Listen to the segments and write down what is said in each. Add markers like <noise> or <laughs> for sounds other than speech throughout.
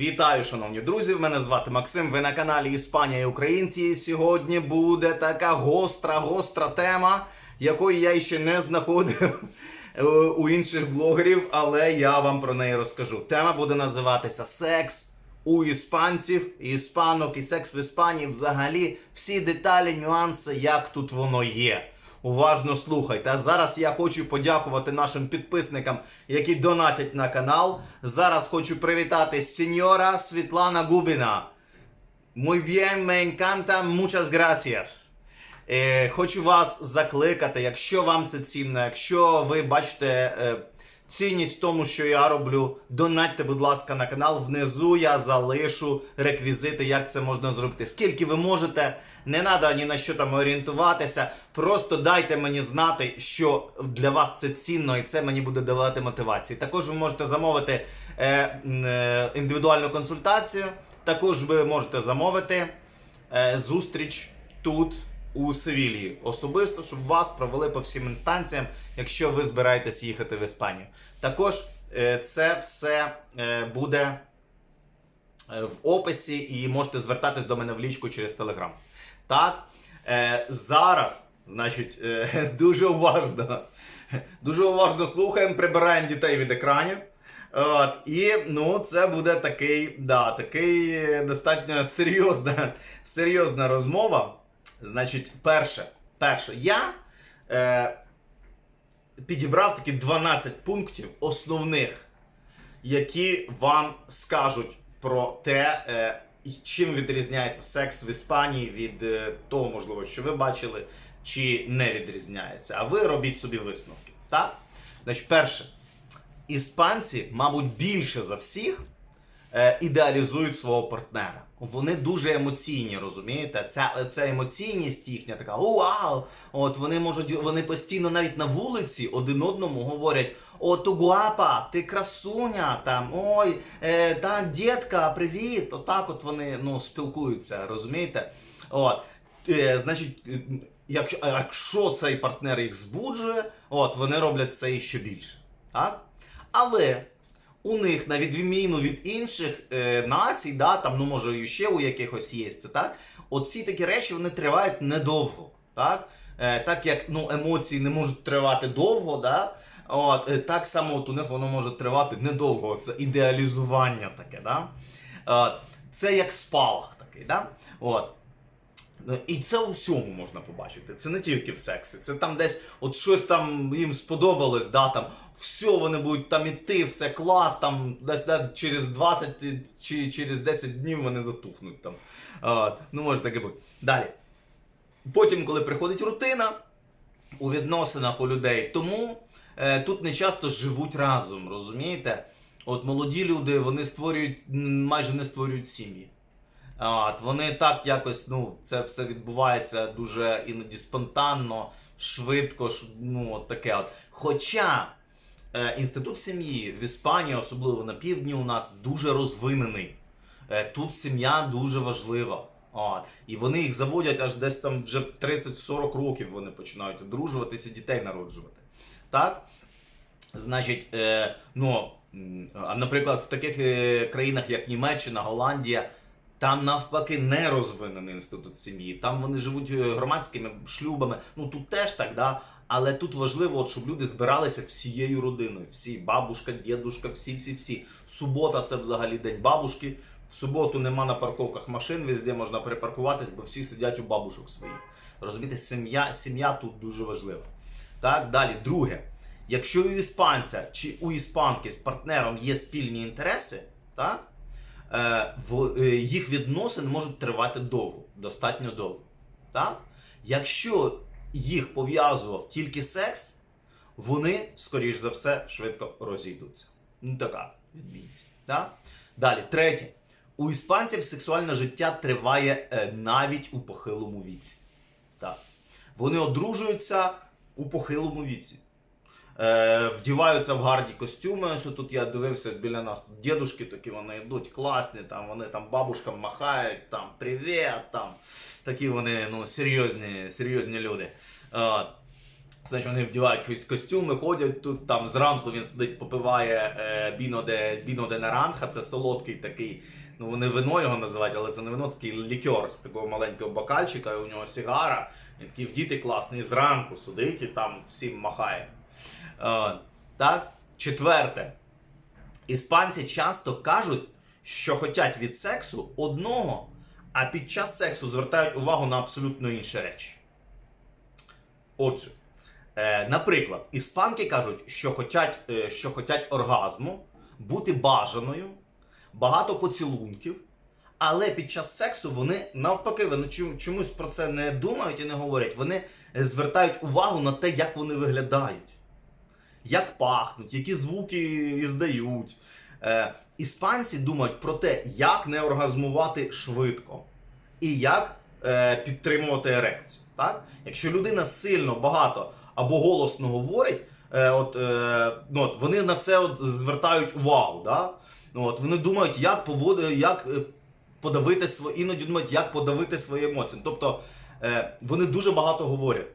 Вітаю, шановні друзі! Мене звати Максим. Ви на каналі Іспанія і Українці. І сьогодні буде така гостра, гостра тема, якої я ще не знаходив е, у інших блогерів, але я вам про неї розкажу. Тема буде називатися Секс у іспанців, іспанок, і секс в Іспанії. Взагалі, всі деталі, нюанси, як тут воно є. Уважно слухайте. А зараз я хочу подякувати нашим підписникам, які донатять на канал. Зараз хочу привітати сеньора Світлана Губіна. Muy bien, me encanta, muchas gracias. Е, хочу вас закликати, якщо вам це цінно, якщо ви бачите е, цінність в тому, що я роблю, донатьте, будь ласка, на канал. Внизу я залишу реквізити, як це можна зробити. Скільки ви можете, не треба ні на що там орієнтуватися. Просто дайте мені знати, що для вас це цінно, і це мені буде давати мотивації. Також ви можете замовити е, е, індивідуальну консультацію. Також ви можете замовити е, зустріч тут. У Севілії особисто, щоб вас провели по всім інстанціям, якщо ви збираєтесь їхати в Іспанію. Також е, це все е, буде е, в описі, і можете звертатись до мене в лічку через Телеграм. Так, зараз, значить, <laughs> дуже уважно, дуже уважно слухаємо, прибираємо дітей від екранів. От, і ну, це буде такий, да, такий достатньо серйозна, <laughs> серйозна розмова. Значить, перше, перше, я е, підібрав такі 12 пунктів основних, які вам скажуть про те, е, чим відрізняється секс в Іспанії від е, того, можливо, що ви бачили, чи не відрізняється. А ви робіть собі висновки. Так? Значить, перше, іспанці, мабуть, більше за всіх ідеалізують свого партнера. Вони дуже емоційні, розумієте? Ця, ця емоційність їхня така о, вау! От вони можуть, вони постійно навіть на вулиці один одному говорять: О, ту гуапа, ти красуня, там, ой, е, та дітка, привіт. Отак от вони ну, спілкуються, розумієте? От, е, значить, е, якщо, цей партнер їх збуджує, от вони роблять це іще більше. Так? Але у них, на відміну від інших е, націй, да, там, ну може і ще у якихось є це, так? Оці такі речі вони тривають недовго. Так, е, так як ну, емоції не можуть тривати довго, да? от, е, так само от у них воно може тривати недовго. Це ідеалізування таке. Да? Е, це як спалах такий. Да? От. І це у всьому можна побачити. Це не тільки в сексі. Це там десь от щось там їм сподобалось, да, там все вони будуть там іти, все клас, там десь да, через 20 чи через 10 днів вони затухнуть там. А, ну, може таке бути. Далі. Потім, коли приходить рутина у відносинах у людей, тому е, тут не часто живуть разом, розумієте? От молоді люди вони створюють, майже не створюють сім'ї. От, вони так якось, ну, це все відбувається дуже іноді спонтанно, швидко, ну, от таке от. Хоча е, інститут сім'ї в Іспанії, особливо на півдні, у нас дуже розвинений. Е, тут сім'я дуже важлива. От. І вони їх заводять аж десь там вже 30-40 років вони починають одружуватися, дітей народжувати. Так? Значить, е, ну, а, наприклад, в таких е, країнах, як Німеччина, Голландія, там навпаки не розвинений інститут сім'ї. Там вони живуть е, громадськими шлюбами. Ну тут теж так, да. Але тут важливо, от, щоб люди збиралися всією родиною. Всі бабушка, дідушка, всі, всі, всі. Субота це взагалі день бабушки. В суботу нема на парковках машин, везде можна припаркуватись, бо всі сидять у бабушок своїх. Розумієте, сім'я, сім'я тут дуже важлива. Так, далі, друге. Якщо у іспанця чи у іспанки з партнером є спільні інтереси, так, їх відносини можуть тривати довго, достатньо довго. Так? Якщо їх пов'язував тільки секс, вони, скоріш за все, швидко розійдуться. Ну, така відмінність. Так? Далі, третє. У іспанців сексуальне життя триває е, навіть у похилому віці. Так. Вони одружуються у похилому віці. Е, вдіваються в гарні костюми. Ось тут я дивився біля нас. Тут дідушки такі вони йдуть класні, там вони там бабушкам махають, там привіт, там такі вони ну, серйозні, серйозні люди. Е, Значить, вони вдівають якісь костюми, ходять тут там зранку він сидить, попиває е, біно де наранха, це солодкий такий. Ну вони вино його називають, але це не вино, такий лікер з такого маленького бокальчика, і у нього сигара. Він такий вдіти класний зранку сидить і там всім махає. Е, так, четверте. Іспанці часто кажуть, що хочуть від сексу одного, а під час сексу звертають увагу на абсолютно інші речі. Отже, е, наприклад, іспанки кажуть, що хочуть, е, що хочуть оргазму, бути бажаною, багато поцілунків, але під час сексу вони навпаки вони чомусь про це не думають і не говорять. Вони звертають увагу на те, як вони виглядають як пахнуть, які звуки іздають. Е, іспанці думають про те, як не оргазмувати швидко і як е, підтримувати ерекцію. Так? Якщо людина сильно багато або голосно говорить, е, от, е, ну, от, вони на це от звертають увагу. Да? Ну, от, вони думають, як поводи, як е, подавити свої, іноді думають, як подавити свої емоції. Тобто е, вони дуже багато говорять.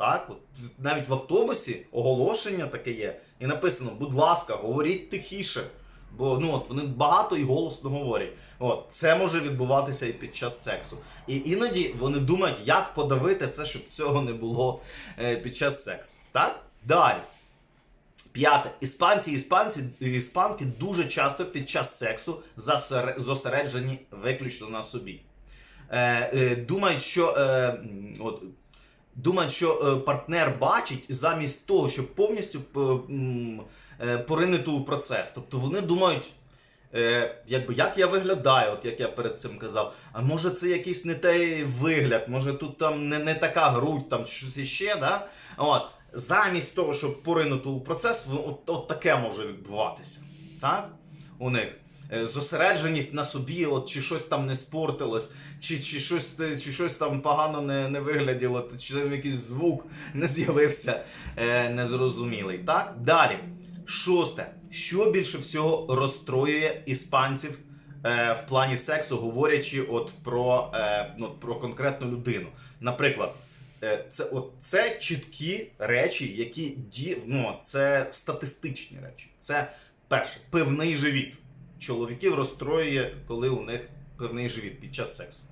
Так, от навіть в автобусі оголошення таке є, і написано: будь ласка, говоріть тихіше. Бо ну от вони багато і голосно говорять. От це може відбуватися і під час сексу. І іноді вони думають, як подавити це, щоб цього не було е, під час сексу. Так? Далі. П'яте. Іспанці, іспанці, іспанки дуже часто під час сексу зосереджені виключно на собі. Е, е, думають, що е, от, думають, що е, партнер бачить замість того, щоб повністю п- е, поринути у процес. Тобто вони думають, е, якби, як я виглядаю, от як я перед цим казав. А може це якийсь не той вигляд, може тут там не, не така грудь, там щось іще, да? От. Замість того, щоб поринути у процес, от, от таке може відбуватися. Так? У них. Е, Зосередженість на собі, от, чи щось там не спортилось, чи, чи, щось, чи щось там погано не, не вигляділо, чи там якийсь звук <laughs> не з'явився е, незрозумілий. Так? Далі. Шосте. Що більше всього розстроює іспанців е, в плані сексу, говорячи от про, е, ну, про конкретну людину? Наприклад, е, це, от, це чіткі речі, які ді, ну, це статистичні речі. Це перше, пивний живіт. Чоловіків розстроює, коли у них пивний живіт під час сексу.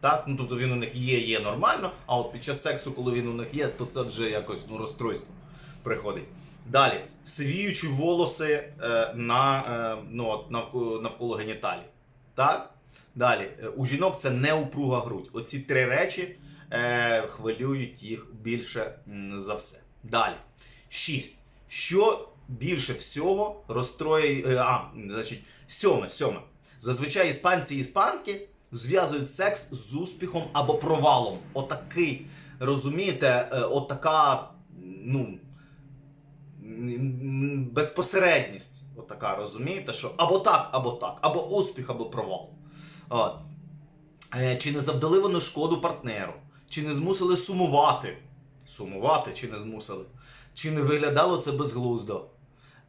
Так, ну тобто він у них є, є нормально, а от під час сексу, коли він у них є, то це вже якось ну, розстройство приходить. Далі, сивіючі волоси е, на, е, ну, навколо, навколо геніталій. Так? Далі, у жінок це неупруга грудь. Оці три речі е, хвилюють їх більше за все. Далі. Шість. Що більше всього розстроює. е, А, значить, сьоме, сьоме. Зазвичай іспанці і іспанки зв'язують секс з успіхом або провалом. Отакий, розумієте, е, отака, ну. Безпосередність, отака, розумієте, що або так, або так, або успіх, або провал. От. Е, Чи не завдали вони шкоду партнеру? Чи не змусили сумувати? Сумувати чи не змусили? Чи не виглядало це безглуздо?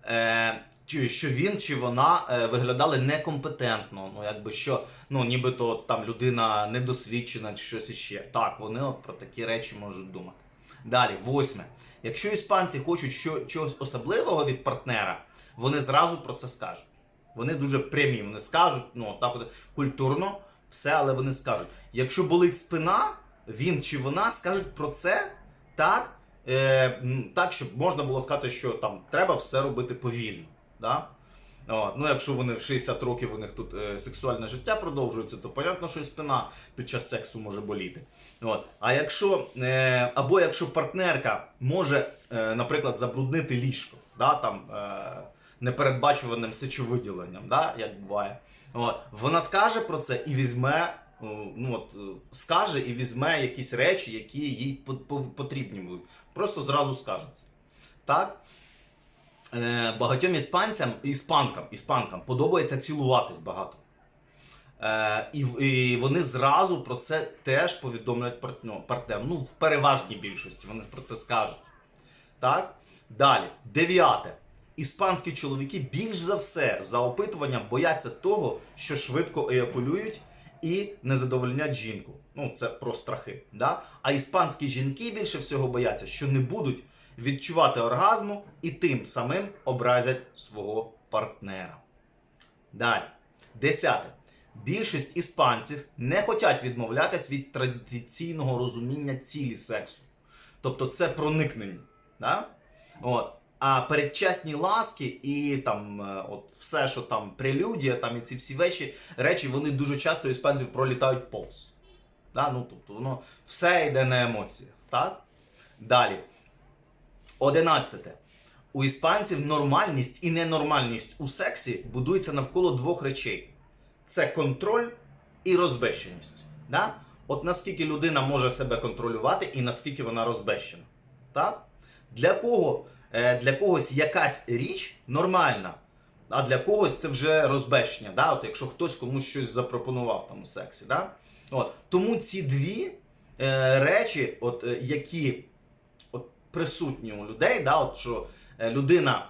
Е, чи що він чи вона е, виглядали некомпетентно? Ну, якби що, ну, нібито там людина недосвідчена чи щось іще. Так, вони от про такі речі можуть думати. Далі, восьме. Якщо іспанці хочуть що, чогось особливого від партнера, вони зразу про це скажуть. Вони дуже прямі, вони скажуть, ну так от культурно, все, але вони скажуть. Якщо болить спина, він чи вона скажуть про це так, е, так, щоб можна було сказати, що там треба все робити повільно. Да? От, ну, якщо вони в 60 років у них тут е, сексуальне життя продовжується, то понятно, що і спина під час сексу може боліти. От. А якщо, е, або якщо партнерка може, е, наприклад, забруднити ліжко, да, там, е, непередбачуваним сечовиділенням, да, як буває, от, вона скаже про це і візьме. Е, Ну, от, е, скаже і візьме якісь речі, які їй по- по- потрібні будуть. Просто зразу скаже це. Так? Е, багатьом іспанцям, іспанкам, іспанкам подобається цілуватись багато. Е, і, і вони зразу про це теж повідомлять партнеру. Ну, в переважній більшості вони про це скажуть. Так? Далі, дев'яте. Іспанські чоловіки більш за все за опитуванням бояться того, що швидко еякулюють і не задовольнять жінку. Ну, це про страхи. Да? А іспанські жінки більше всього бояться, що не будуть відчувати оргазму і тим самим образять свого партнера. Далі. Десяте. Більшість іспанців не хочуть відмовлятись від традиційного розуміння цілі сексу. Тобто це проникнення. Да? От. А передчасні ласки і там е, от все, що там прелюдія, там і ці всі речі, речі, вони дуже часто іспанців пролітають повз. Да? Ну, тобто воно все йде на емоціях. Так? Далі. Одинадцяте. У іспанців нормальність і ненормальність у сексі будується навколо двох речей: це контроль і розбещеність. Да? От наскільки людина може себе контролювати і наскільки вона розбещена. Так? Для кого? Е, Для когось якась річ нормальна, а для когось це вже розбещення. Да? От якщо хтось комусь щось запропонував там у сексі. Да? От. Тому ці дві е, речі, от, е, які от, присутні у людей, да? от, що е, людина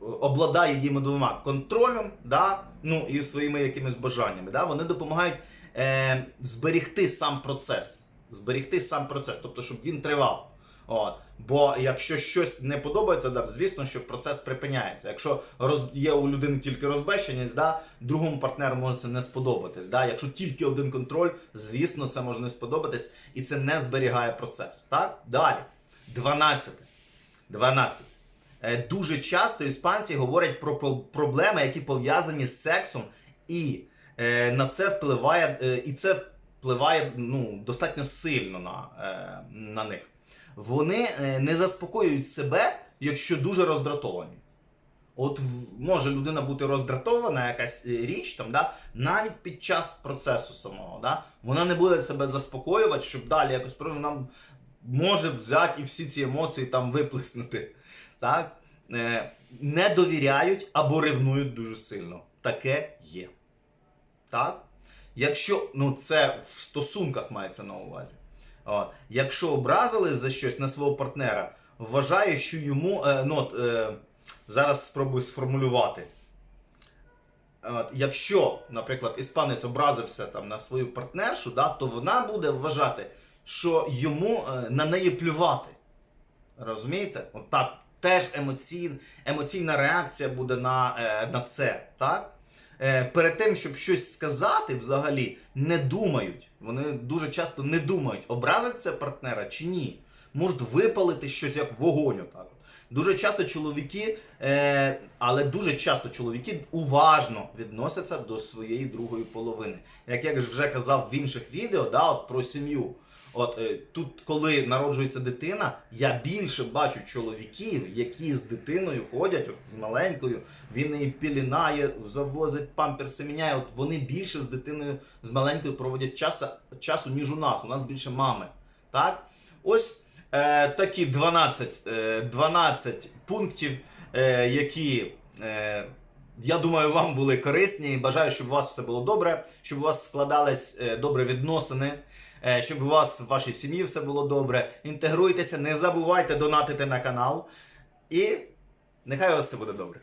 обладає їми двома контролем, да? ну, і своїми якимись бажаннями, да? вони допомагають е, зберегти сам процес. Зберегти сам процес, тобто, щоб він тривав. От. Бо якщо щось не подобається, да, звісно, що процес припиняється. Якщо роз... є у людини тільки розбещеність, да, другому партнеру може це не сподобатись. Да. Якщо тільки один контроль, звісно, це може не сподобатись, і це не зберігає процес. Так? Далі. 12. 12. Е, Дуже часто іспанці говорять про про- проблеми, які пов'язані з сексом, і е, на це впливає, е, і це впливає ну, достатньо сильно на, е, на них. Вони е, не заспокоюють себе, якщо дуже роздратовані. От може людина бути роздратована, якась е, річ там, да, навіть під час процесу самого. Да, вона не буде себе заспокоювати, щоб далі якось про- вона може взяти і всі ці емоції там виплеснути. Так? Е, не довіряють або ревнують дуже сильно. Таке є. Так? Якщо, ну це в стосунках мається на увазі. От. Якщо образили за щось на свого партнера, вважаю, що йому. Е, ну, от, е, зараз спробую сформулювати. От, якщо, наприклад, іспанець образився там, на свою партнершу, да, то вона буде вважати, що йому е, на неї плювати. Розумієте? От так, теж емоцій, емоційна реакція буде на, е, на це. Так? Е, перед тим, щоб щось сказати, взагалі не думають. Вони дуже часто не думають, образить це партнера чи ні. Можуть випалити щось як вогонь. Отак. Дуже часто чоловіки, е, але дуже часто чоловіки уважно відносяться до своєї другої половини. Як я вже казав в інших відео, да, от про сім'ю. От е, тут, коли народжується дитина, я більше бачу чоловіків, які з дитиною ходять, от, з маленькою, він її пілінає, завозить памперси, міняє. От вони більше з дитиною, з маленькою проводять часу, часу, ніж у нас. У нас більше мами. Так? Ось е, такі 12, е, 12 пунктів, е, які. Е, я думаю, вам були корисні. Бажаю, щоб у вас все було добре, щоб у вас складались е, добре відносини, щоб у вас в вашій сім'ї все було добре. Інтегруйтеся, не забувайте донатити на канал. І нехай у вас все буде добре.